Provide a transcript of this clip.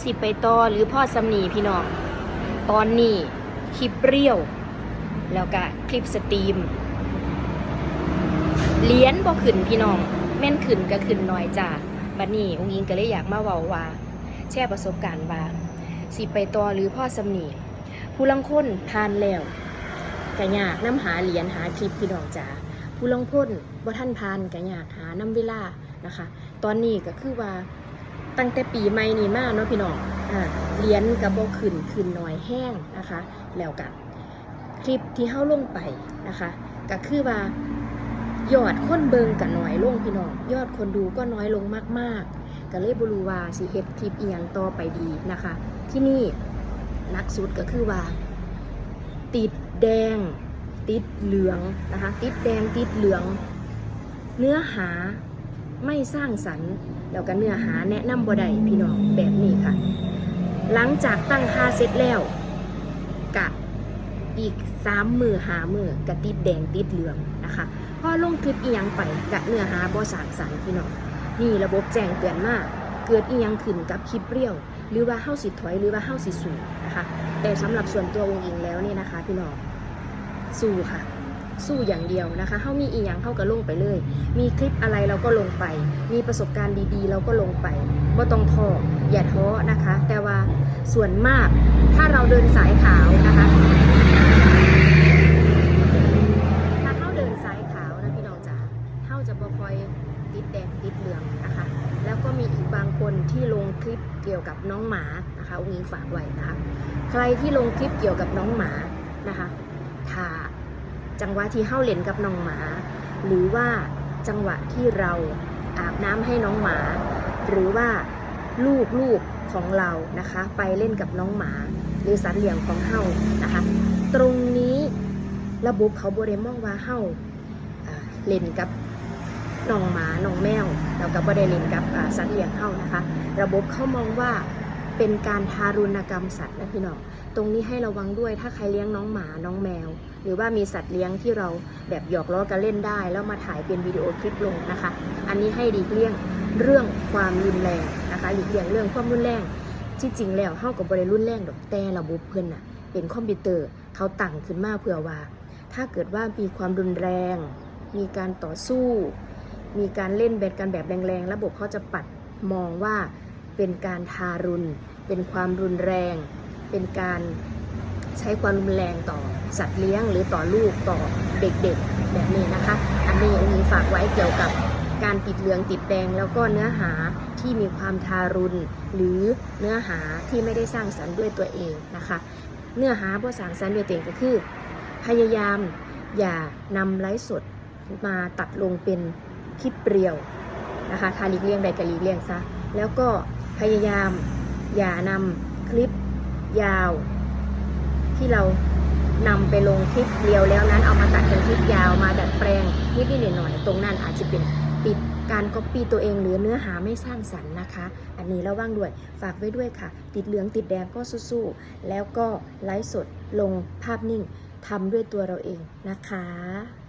สิไปต่อหรือพ่อสำนีพี่น้อง ตอนนี้คลิปเปรี้ยว แล้วก็คลิปสตรีมเหรียญบ่ขึ้นพี่น้อง แม่นขึ้นก็ขึ้นน้อยจ้าบัดนี้องค์ยิงก็เลยอยากมาเว้าว่า แชร์ประสบการณ์ว่าสิไปต่อหรือพ่อสำนีผู้ลังคนผ่านแล้วก็ยากน้ำหาเหรียญหาคลิปพี่น้องจ้าผู้ลังคนบ่ท่านผ่านก็ยากหาน้ำเวลานะคะ ตอนนี้ก็คือว่า ตั้งแต่ปีใหม่นี้มาเนาะพี่น้องอ่าเหรียญกับโบขึ้นขึ้นน้อยแห้งนะคะ แล้วกับคลิปที่เข้าลงไปนะคะก็คือว่ายอดคนเบิงกับน้อยลงพี่น้อง ยอดคนดูก็น้อยลงมากๆก็เลยบรูวาสิเฮ็ดคลิปเอียงต่อไปดีนะคะ ที่นี่นักสุดก็คือว่า ติดแดง ติดเหลืองนะคะ ติดแดงติดเหลือง เนื้อหา ไม่สร้างสรรค์ แล้วก็เนื้อหาแนะนำบ่ได้พี่น้องแบบนี้ค่ะ หลังจากตั้งค่าเสร็จแล้วกะอีกสามมือหามือกะติดแดงติดเหลืองนะคะพอลงคลิปอียังไปกะเนื้อหาบ่สร้างสรรค์พี่น้องนี่ระบบแจ้งเตือนมาเกิดอียังขึ้นกับคลิปเรียวหรือว่าเฮาสิถอยหรือว่าเฮาสิสูนะคะแต่สำหรับส่วนตัววงเองแล้วเนี่ยนะคะ พี่น้องสู้ค่ะ สู้อย่างเดียวนะคะเฮามีอีหยังเฮาก็ลงไปเลย มีคลิปอะไรเราก็ลงไป มีประสบการณ์ดีๆ เราก็ลงไปว่ต้องท้ออย่าท้อนะคะ แต่ว่าส่วนมากถ้าเราเดินสายขาวนะคะถ้าเข้าเดินสายขาวนะพี่น้องจ๋าเข้าจะบ่คอยติดแดงติดเหลืองนะคะ แล้วก็มีอีกบางคนที่ลงคลิปเกี่ยวกับน้องหมานะคะอุ้งอิงฝากไว้นะคะ ใครที่ลงคลิปเกี่ยวกับน้องหมานะคะถ้า จังหวะที่เข้าเล่นกับน้องหมา หรือว่าจังหวะที่เราอาบน้ำให้น้องหมา หรือว่าลูกลูกของเรานะคะ ไปเล่นกับน้องหมา หรือสัตว์เลี้ยงของเฮานะคะ ตรงนี้ระบบเขาบริมองว่าเฮาอ่าเล่นกับน้องหมาน้องแมวแล้วก็บ่ได้เล่นกับสัตว์เลี้ยงเฮานะคะ ระบบเขามองว่า เป็นการทารุณกรรมสัตว์นะพี่น้อง ตรงนี้ให้ระวังด้วยถ้าใครเลี้ยงน้องหมาน้องแมว หรือว่ามีสัตว์เลี้ยงที่เราแบบหยอกล้อกันเล่นได้ แล้วมาถ่ายเป็นวิดีโอคลิปลงนะคะ อันนี้ให้ดีเลี่ยงเรื่องความรุนแรงนะคะหลีกเลี่ยงเรื่องความรุนแรงที่จริงแล้วเฮากับบริรุนแรงดอกแต่ระบบเพื่อนน่ะเป็นคอมพิวเตอร์เขาตั้งขึ้นมาเพื่อว่า ถ้าเกิดว่ามีความรุนแรง มีการต่อสู้ มีการเล่นแบดกันแบบแรงๆ ระบบเขาจะปัดมองว่า เป็นการทารุณ เป็นความรุนแรง เป็นการใช้ความรุนแรงต่อสัตว์เลี้ยง หรือต่อลูกต่อเด็กๆ แบบนี้นะคะ อันนี้องค์หญิงฝากไว้เกี่ยวกับการติดเหลืองติดแดงแล้วก็เนื้อหาที่มีความทารุณ หรือเนื้อหาที่ไม่ได้สร้างสรรค์ด้วยตัวเองนะคะ เนื้อหาผู้สร้างสรรค์ด้วยตัวเองก็คือ พยายามอย่านำไลฟ์สดมาตัดลงเป็นคลิปเปรียวนะคะทาลีกเลี่ยงใดก็หลีเลี่ยงซะแล้วก็ พยายาม อย่านำคลิปยาว ที่เรานำไปลงคลิปเดียวแล้วนั้นเอามาตัดเป็นคลิปยาวมาดัดแปลงนิดนิดๆหน่อยตรงนั้นอาจจะเป็นติดการก๊อปปี้ตัวเองหรือเนื้อหาไม่สร้างสรรค์นะคะ อันนี้ระวังด้วยฝากไว้ด้วยค่ะ ติดเหลืองติดแดงก็สู้ๆแล้วก็ไลฟ์สดลงภาพนิ่งทำด้วยตัวเราเองนะคะ